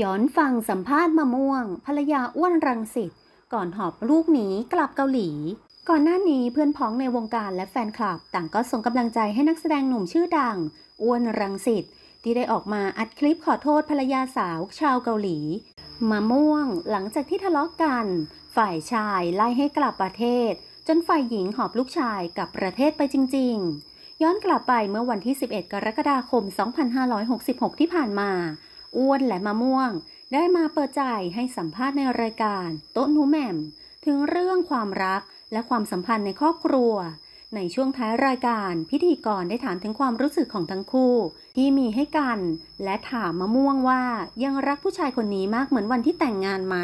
ย้อนฟังสัมภาษณ์มะม่วง ภรรยาอ้วนรังสิตก่อนหอบลูกหนีกลับเกาหลี ก่อนหน้านี้เพื่อนพ้องในวงการและแฟนคลับ ต่างก็ส่งกำลังใจให้นักแสดงหนุ่มชื่อดัง อ้วนรังสิตที่ได้ออกมาอัดคลิปขอโทษภรรยาสาวชาวเกาหลีมะม่วงหลังจากที่ทะเลาะกัน ฝ่ายชายไล่ให้กลับประเทศ จนฝ่ายหญิงหอบลูกชายกลับประเทศไปจริง ๆ ย้อนกลับไปเมื่อวันที่ 11 กรกฎาคม 2566 ที่ผ่านมา อ้วนและมะม่วง ได้มาเปิดใจให้สัมภาษณ์ในรายการ โต๊ะนูแหม่ม ถึงเรื่องความรักและความสัมพันธ์ในครอบครัว ในช่วงท้ายรายการพิธีกรได้ถามถึงความรู้สึกของทั้งคู่ ที่มีให้กัน และถามมะม่วงว่ายังรักผู้ชายคนนี้มากเหมือนวันที่แต่งงานไหม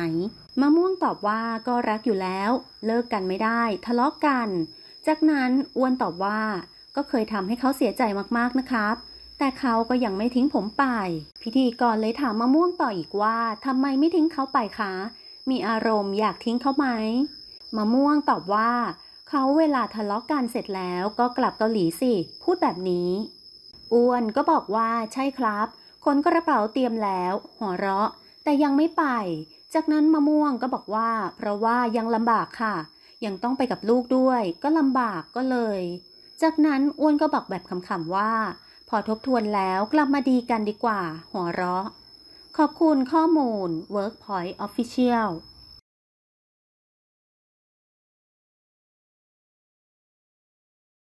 มะม่วงตอบว่าก็รักอยู่แล้ว เลิกกันไม่ได้ ทะเลาะกัน จากนั้นอ้วนตอบว่า ก็เคยทำให้เขาเสียใจมากๆนะครับ แต่เขาก็ยังไม่ทิ้งผมไป พิธีกรเลยถามมะม่วงต่ออีกว่าทำไมไม่ทิ้งเขาไปคะ มีอารมณ์อยากทิ้งเขาไหมมะม่วงตอบว่า เขาเวลาทะเลาะกันเสร็จแล้วก็กลับเกาหลีสิ พูดแบบนี้อ้วนก็บอกว่าใช่ครับ คนกระเป๋าเตรียมแล้ว หัวเราะ แต่ยังไม่ไป จากนั้นมะม่วงก็บอกว่า เพราะว่ายังลำบากค่ะ ยังต้องไปกับลูกด้วย ก็ลำบากก็เลย จากนั้นอ้วนก็บอกแบบขำๆว่า พอทบทวนแล้วกลับมาดีกันดีกว่า หัวเราะ ขอบคุณข้อมูล Workpoint Official